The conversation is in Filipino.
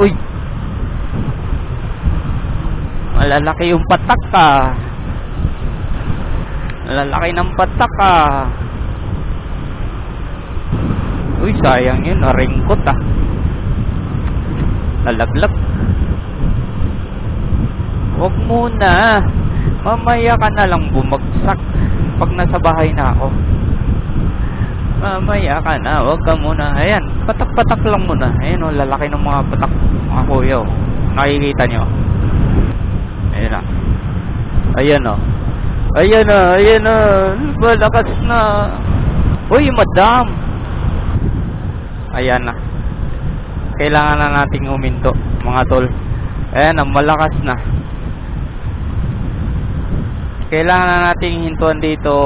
Uy! Malalaki yung patak ka. Malalaki ng patak ka. Uy, sayang yun. Naringkot ah. Nalaglag. Huwag muna. Mamaya ka na lang bumagsak pag nasa bahay na ako. Mamaya ka na, huwag ka muna. Ayan, patak-patak lang muna. Ayan o, lalaki ng mga patak, mga kuya o. Nakikita nyo. Ayan na. Ayan o. Ayan na, ayan na. Malakas na. Uy, madam. Ayan na. Kailangan na nating huminto, mga tol. Ayan na, malakas na. Kailangan na nating hintuan dito